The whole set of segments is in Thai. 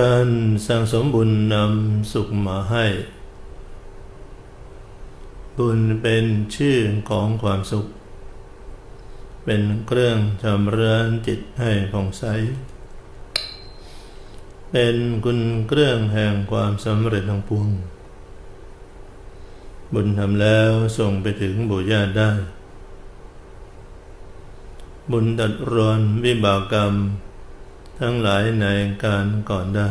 การสั่งสมบุญนำสุขมาให้ บุญเป็นชื่อของความสุข เป็นเครื่องชำระจิตให้ผ่องใส เป็นคุณเครื่องแห่งความสำเร็จทั้งปวง บุญทำแล้วส่งไปถึงบุญญาได้ บุญตัดรอนวิบากกรรม ทั้งหลายในการก่อนได้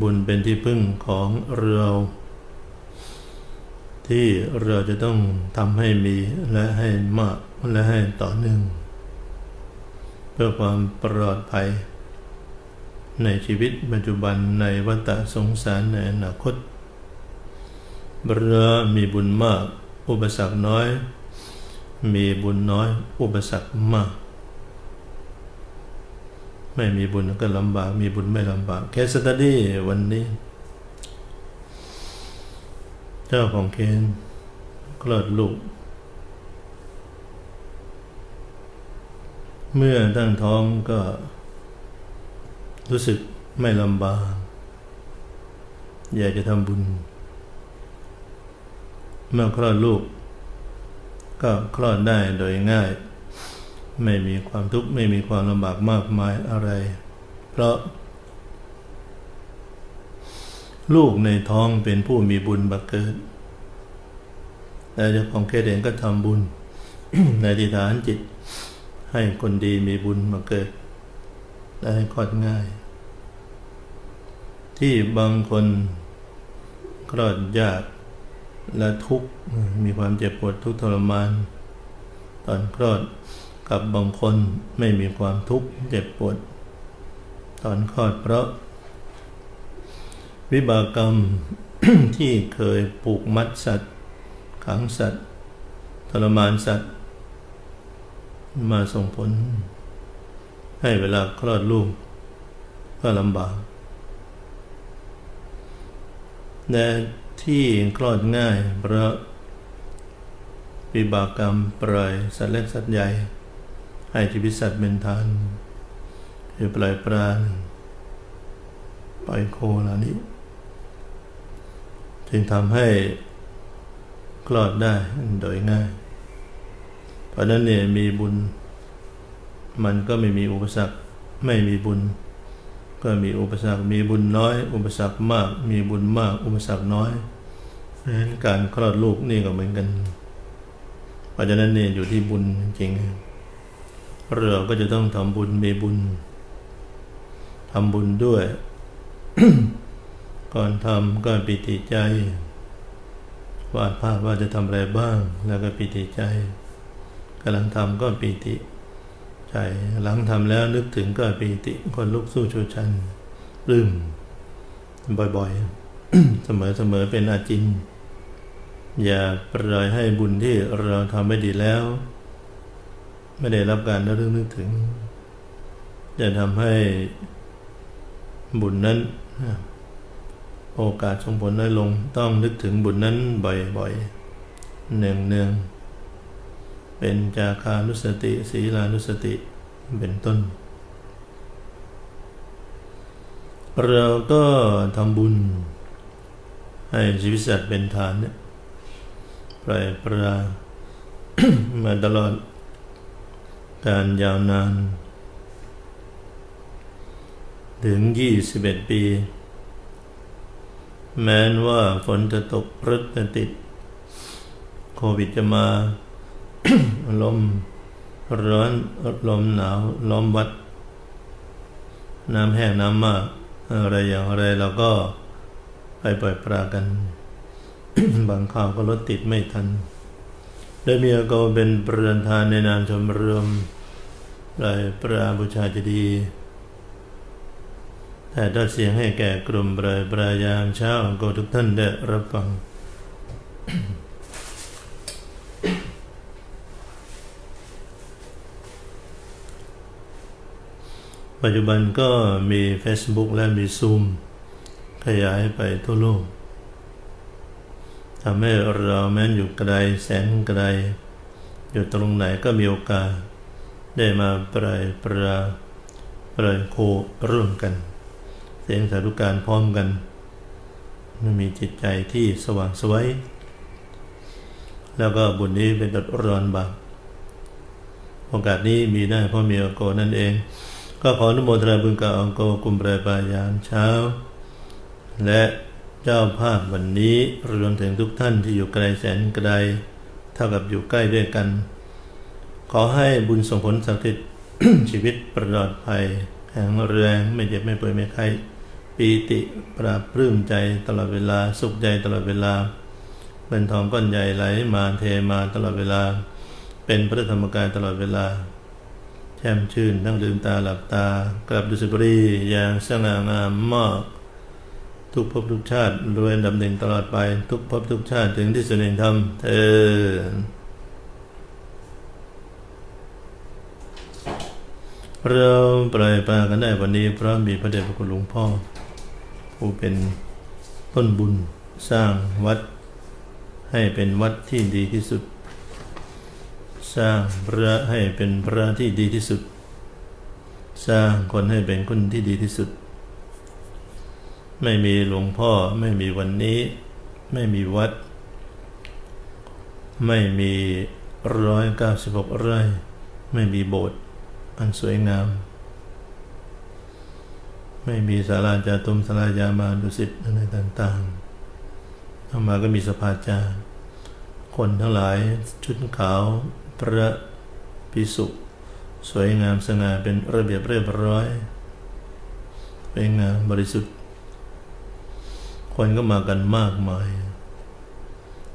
บุญเป็นที่พึ่งของเรา ที่เราจะต้องทำให้มีและให้มากและให้ต่อเนื่อง เพื่อความปลอดภัย ในชีวิตปัจจุบันในวัฏสงสารในอนาคตเรามีบุญมาก อุปสรรคน้อย มีบุญน้อย อุปสรรคมาก ไม่มีบุญก็ลำบาก มีบุญไม่ลำบากแคสตดี้วันนี้ เจ้าของเคนคลอดลูก เมื่อตั้งท้องก็ รู้สึกไม่ลำบาก อยากจะทำบุญ เมื่อคลอดลูก ก็คลอดได้โดยง่าย ไม่มีความทุกข์ไม่มีความลำบากมากมายอะไร เพราะ ลูกในท้องเป็นผู้มีบุญบักเกิดแต่เจ้าของเคเดงก็ทำบุญ ในทิฐานจิต ให้คนดีมีบุญมาเกิด ได้คลอดง่าย ที่บางคนคลอดยากและทุกข์มีความเจ็บปวดทุกทรมาน ตอนคลอด กับบางคนไม่มีความทุกข์เจ็บปวด ตอนคลอดเพราะ วิบากกรรมที่เคยปลูกมัดสัตว์ขังสัตว์ทรมานสัตว์ มาส่งผล ให้เวลาคลอดลูก ก็ลำบากแต่ที่คลอดง่ายเพราะวิบากกรรมปล่อยสัตว์เล็กสัตว์ใหญ่ ให้ชีวิตสัตว์เป็นทานคือปล่อยปลาปล่อยโคเหล่านี้ จึงทำให้คลอดได้โดยง่าย เพราะนั้นเนี่ยมีบุญ มันก็ไม่มีอุปสรรคไม่มีบุญ ก็มีอุปสรรคมีบุญน้อย อุปสรรคมาก มีบุญมาก อุปสรรคน้อยเพราะฉะนั้นการคลอดลูกนี่ก็เหมือนกัน เพราะฉะนั้นเนี่ยอยู่ที่บุญจริง เราก็จะต้องทำบุญมีบุญทำบุญด้วย ก่อนทำก็ปิติใจ วาดภาพว่าจะทำอะไรบ้าง แล้วก็ปิติใจกำลังทำก็ปิติใจหลังทำแล้วนึกถึงก็ปิติคนลุกสู้ชูชันปลื้มบ่อยๆ เสมอๆเป็นอาจิน อย่าปล่อยให้บุญที่เราทำไม่ดีแล้ว ไม่ได้รับการระลึกนึกถึง จะทำให้บุญนั้น โอกาสส่งผลน้อยลงต้องนึกถึงบุญนั้นบ่อยๆเนืองเนืองเป็นจาคานุสติ ศีลานุสติเป็นต้น เราก็ทำบุญ ให้ชีวิตสัตว์เป็นฐานเนี่ยปล่อยปลามาตลอด การยาวนาน ถึง 21 ปี แม้นว่าฝนจะตกพรึจะติด โควิดจะมา ลมร้อนลมหนาวลมวัด น้ำแห้งน้ำมาก อะไรอย่างไรเราก็ไปปล่อยปลากัน บางข่าวก็รถติดไม่ทัน ได้มีอาการเป็นประธานในนามชมรมลายปราบูชาจดีแต่ดัดเสียงให้แก่กลุ่มปรายปรายามเช้าก็ทุกท่านได้รับฟัง ปัจจุบันก็มี Facebook และมี Zoom ขยายไปทั่วโลก ทำให้เราแม้นอยู่ไกลแสนไกล อยู่ตรงไหนก็มีโอกาส ได้มาปรายปราเลยโคร่วมกัน เสียงสาธุการพร้อมกันมันมีจิตใจที่สว่างไสวย แล้วก็บุญนี้เป็นตัดรอนบาปโอกาสนี้มีได้เพราะมีอโกนั่นเอง ก็ขออนุโมทนาบุญกับองโกกุมเปรปายามเช้า และ จ้าภาพวันนี้รวมถึงทุกท่านที่อยู่ไกลแสนไกลเท่ากับอยู่ใกล้ด้วยกัน ขอให้บุญส่งผลสักดิ์สิทธิ์ชีวิตปลอดภัยแข็งแรงไม่เจ็บไม่ป่วยไม่ไข้ปีติปราบปลื้มใจตลอดเวลาสุขใจตลอดเวลาเป็นทองก้อนใหญ่ไหลมาเทมาตลอดเวลา เป็นพระธรรมกายตลอดเวลา แช่มชื่นนั่งลืมตาหลับตากลับดุสิบรีอย่างสง่างามมาก ทุกภพทุกชาติรวยนดับหนึ่งตลอดไป ทุกภพทุกชาติถึงที่สุดแห่งธรรมเธอเราปล่อยปลากันได้วันนี้ เพราะมีพระเดชพระคุณหลวงพ่อ ผู้เป็นต้นบุญสร้างวัด ให้เป็นวัดที่ดีที่สุด สร้างพระให้เป็นพระที่ดีที่สุด สร้างคนให้เป็นคนที่ดีที่สุด ไม่มีหลวงพ่อ ไม่มีวันนี้ ไม่มีวัด ไม่มีร้อยเก้าสิบหกไร่ไม่มีโบสถ์อันสวยงาม ไม่มีศาลาจาตุมศาลายามาดุสิตอะไรต่างๆเข้ามาก็มีสภาจาร์คนทั้งหลายชุดขาวพระพิสุสวยงามสง่าเป็นระเบียบเรียบร้อยเป็นงามบริสุทธิ์ คนก็มากันมากมาย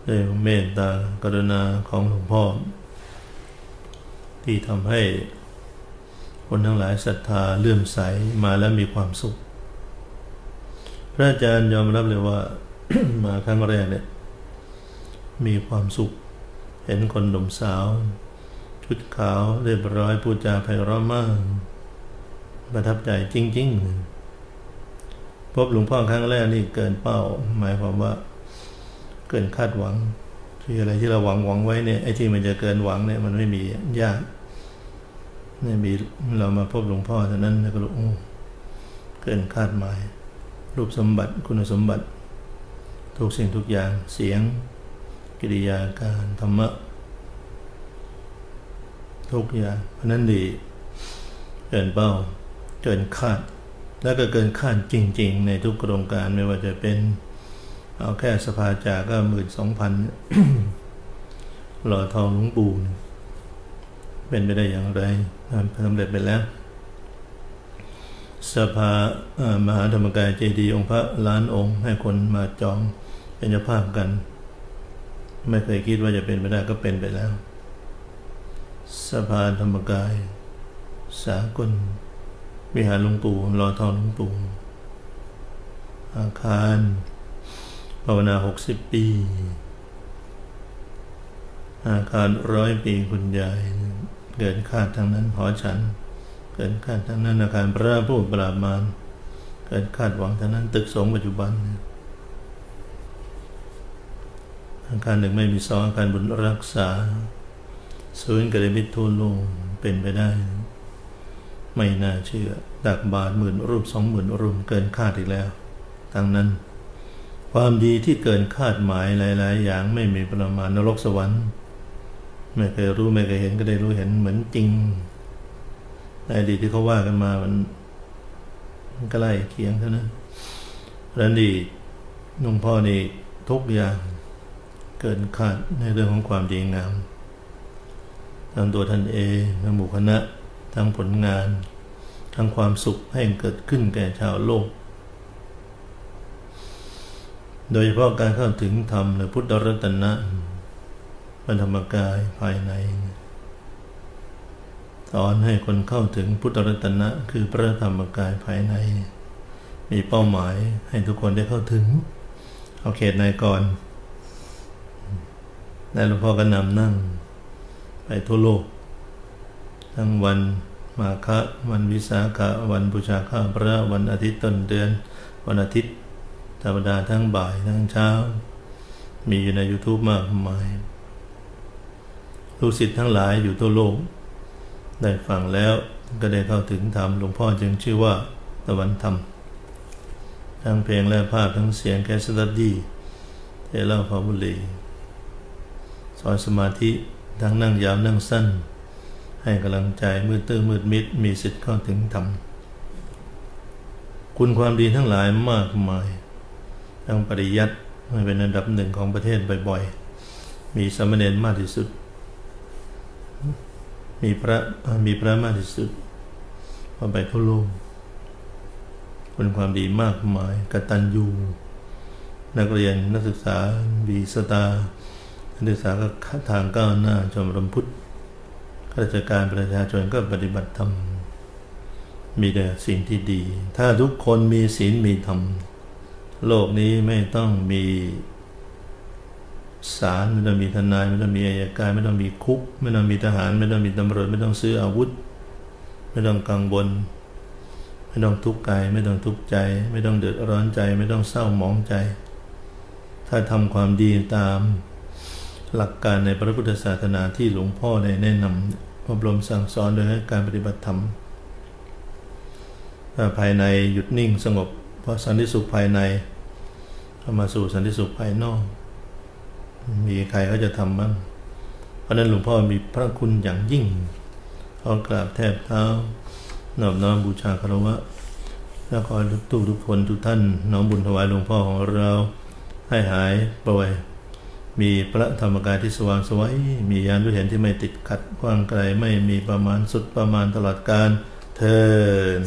ด้วยเมตตากรุณาของหลวงพ่อ ที่ทำให้คนทั้งหลายศรัทธาเลื่อมใสมาแล้วมีความสุข พระอาจารย์ยอมรับเลยว่ามาครั้งแรกเนี่ย มีความสุข เห็นคนหนุ่มสาว ชุดขาวเรียบร้อยพูดจาไพเราะมาก ประทับใจจริง ๆ พบหลวงพ่อครั้งแรกนี่เกินเป้า หมายความว่า เกินคาดหวังที่อะไรที่เราหวังหวังไว้เนี่ยไอ้ที่มันจะเกินหวังเนี่ยมันไม่มียากนี่มีเรามาพบหลวงพ่อเท่านั้นก็รู้เกินคาดหมาย รูปสมบัติคุณสมบัติ ทุกสิ่งทุกอย่างเสียง กิริยาการธรรมะทุกอย่างเพราะนั้นดี เกินเป้า เกินคาด แล้วก็เกินคาดจริง ๆ ในทุกโครงการไม่ว่าจะเป็นเอาแค่สภาจาก็หมื่นสองพันหล่อทองหลวงปู่เป็นไปได้อย่างไรสำเร็จไปแล้ว สภามหาธรรมกายเจดีย์องค์พระล้านองค์ ให้คนมาจองเป็นเจ้าภาพกัน ไม่เคยคิดว่าจะเป็นไปได้ก็เป็นไปแล้ว สภาธรรมกาย สากล วิหารหลวงปู่รอทองหลวงปู่อาคารภาวนาหกสิบปี อาคารร้อยปีคุณยายเกินคาดทางนั้นหอฉัน เกินคาดทางนั้นอาคารพระผู้ปราบมารเกินคาดหวังทางนั้นตึกสงปัจจุบัน อาคารหนึ่งไม่มีสองอาคารบุญรักษาศูนย์กระมิตรทั่วโลกเป็นไปได้ ไม่น่าเชื่อตักบาทหมื่นรูปสองหมื่นรูปเกินคาดอีกแล้ว ทั้งนั้น ความดีที่เกินคาดหมายหลาย ๆ อย่างไม่มีประมาณนรกสวรรค์ไม่เคยรู้ไม่เคยเห็นก็ได้รู้เห็นเหมือนจริงในอดีตที่เขาว่ากันมามันมันก็ไล่เคียงเท่านั้นแล้วนี่หลวงพ่อนี่ทุกอย่างเกินคาดในเรื่องของความดีงามทั้งตัวท่านเองทั้งหมู่คณะ ทั้งผลงาน ทั้งความสุขให้เกิดขึ้นแก่ชาวโลก โดยเฉพาะการเข้าถึงธรรมหรือพุทธรัตนะพระธรรมกายภายใน สอนให้คนเข้าถึงพุทธรัตนะคือพระธรรมกายภายใน มีเป้าหมายให้ทุกคนได้เข้าถึงเอาเขตในก่อนแล้วหลวงพ่อก็นำนั่งไปทั่วโลก ทั้งวัน มาฆะวันวิสาขะวันบูชาข้าพระวันอาทิตย์ต้นเดือน วันอาทิตย์ธรรมดาทั้งบ่ายทั้งเช้า มีอยู่ใน YouTube มากมายลูกศิษย์ทั้งหลายอยู่ทั่วโลก ได้ฟังแล้วก็ได้เข้าถึงธรรมหลวงพ่อจึงชื่อว่าตะวันธรรม ทั้งเพลงและภาพทั้งเสียงแคสตัดดี้เทเล่าพาบุรีสอนสมาธิทั้งนั่งยาวนั่งสั้น ให้กำลังใจมืดตื้อมืดมิดมีสิทธิ์เข้าถึงธรรมคุณความดีทั้งหลายมากมายทั้งปริยัติเป็นอันดับหนึ่งของประเทศบ่อยๆ มีสามเณรมากที่สุด มีพระมีพระมากที่สุดพอไปเข้าโลกคุณความดีมากมายกตัญญูนักเรียนนักศึกษาบีสตานักศึกษาก็ทางก้าวหน้าชมรมพุทธ ราชการประชาชนก็ปฏิบัติธรรม มีแต่สิ่งที่ดี ถ้าทุกคนมีศีลมีธรรม โลกนี้ไม่ต้องมีศาลไม่ต้องมีทนายไม่ต้องมีอายการไม่ต้องมีคุก ไม่ต้องมีทหาร ไม่ต้องมีตำรวจไม่ต้องซื้ออาวุธ ไม่ต้องกังวลไม่ต้องทุกข์กายไม่ต้องทุกข์ใจ ไม่ต้องเดือดร้อนใจ ไม่ต้องเศร้าหมองใจ ถ้าทำความดีตามหลักการในพระพุทธศาสนาที่หลวงพ่อได้แนะนำ อบรมสั่งสอนโดยให้การปฏิบัติธรรมภายในหยุดนิ่งสงบ เพราะสันติสุขภายใน เข้ามาสู่สันติสุขภายนอก มีใครเขาจะทำบ้าง เพราะนั้นหลวงพ่อมีพระคุณอย่างยิ่งขอกราบแทบเท้านอบน้อมบูชาคารวะและขอทุกทุกทุกคนทุกท่าน น้อมบุญถวายหลวงพ่อของเราให้หายป่วย มีพระธรรมกายที่สว่างสวย มียานวิเห็นที่ไม่ติดขัดกว้างไกลไม่มีประมาณสุดประมาณตลอดการเทิน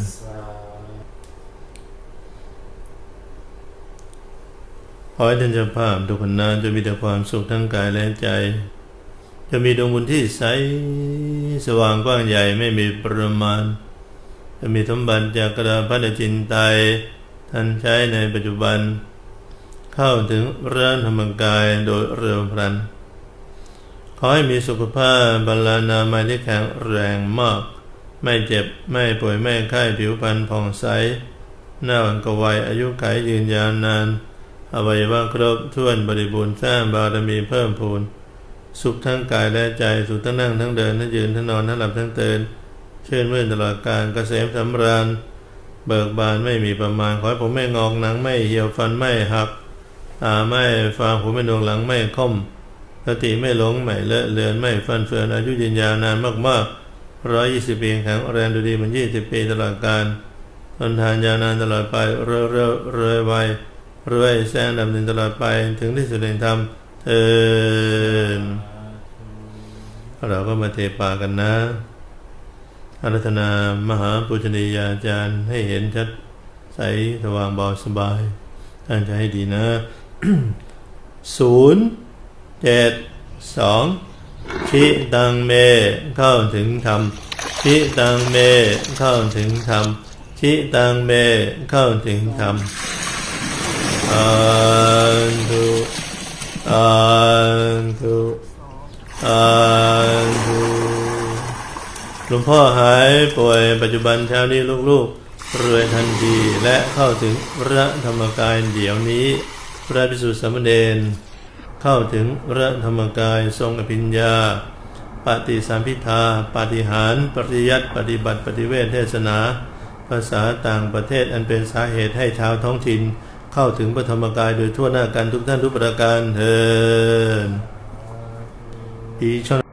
ขอให้ท่านเจ้าภาพทุกคนนั้นจะมีแต่ความสุขทั้งกายและใจ จะมีดวงบุญที่ใสสว่างกว้างใหญ่ไม่มีประมาณ จะมีสมบัติจากกระดาษพัฒจินไตท่านใช้ในปัจจุบัน เข้าถึงร้านธรรมกายโดยเร็วพลัน ขอให้มีสุขภาพบรรลานามัยที่แข็งแรงมาก ไม่เจ็บไม่ป่วยไม่ไข้ผิวพรรณผ่องใส หน้าวันกวัยอายุขัยยืนยาวนานอวัยวะครบถ้วนบริบูรณ์สร้างบารมีเพิ่มพูน สุขทั้งกายและใจ สุขทั้งนั่งทั้งเดินทั้งยืนทั้งนอนทั้งหลับทั้งตื่นเชื่อมื่นตลอดการเกษมสำราญ เบิกบานไม่มีประมาณ ขอให้ผมไม่งอกหนังไม่เหี่ยวฟันไม่หัก ตาไม่ฟางผมไม่ดวงหลังไม่ค่อมสติไม่หลงไม่เลอะเลือนไม่ฟันเฟือนอายุยืนยาวนานมากๆร้อยยี่สิบปีแข็งแรงดูดีเหมือนยี่สิบปีตลอดการทนทานยาวนานตลอดไปเรื่อยเรื่อยเรื่อยไวรวยแสงดำดินตลอดไปถึงที่สุดแห่งธรรมเทินเราก็มาเทปากันนะอารัธนามหาปุชนียาจารย์ให้เห็นชัดใสสว่างเบาสบาย ตั้งใจให้ดีนะ ศูนย์เจ็ดสองชิตังเมเข้าถึงธรรมชิตังเมเข้าถึงธรรมชิตังเมเข้าถึงธรรมอันตุอันตุอันตุหลวงพ่อหายป่วยปัจจุบันเช้านี้ลูกๆรวยทันทีและเข้าถึงพระธรรมกายเดี๋ยวนี้ พระพิสุสามเณรเข้าถึงพระธรรมกายทรงอภิญญา ปฏิสัมพิทาปฏิหารปริยัติปฏิบัติปฏิเวทเทศนา ภาษาต่างประเทศอันเป็นสาเหตุให้ชาวท้องถิ่น เข้าถึงพระธรรมกายโดยทั่วหน้ากันทุกท่านทุกประการเถิดอีชน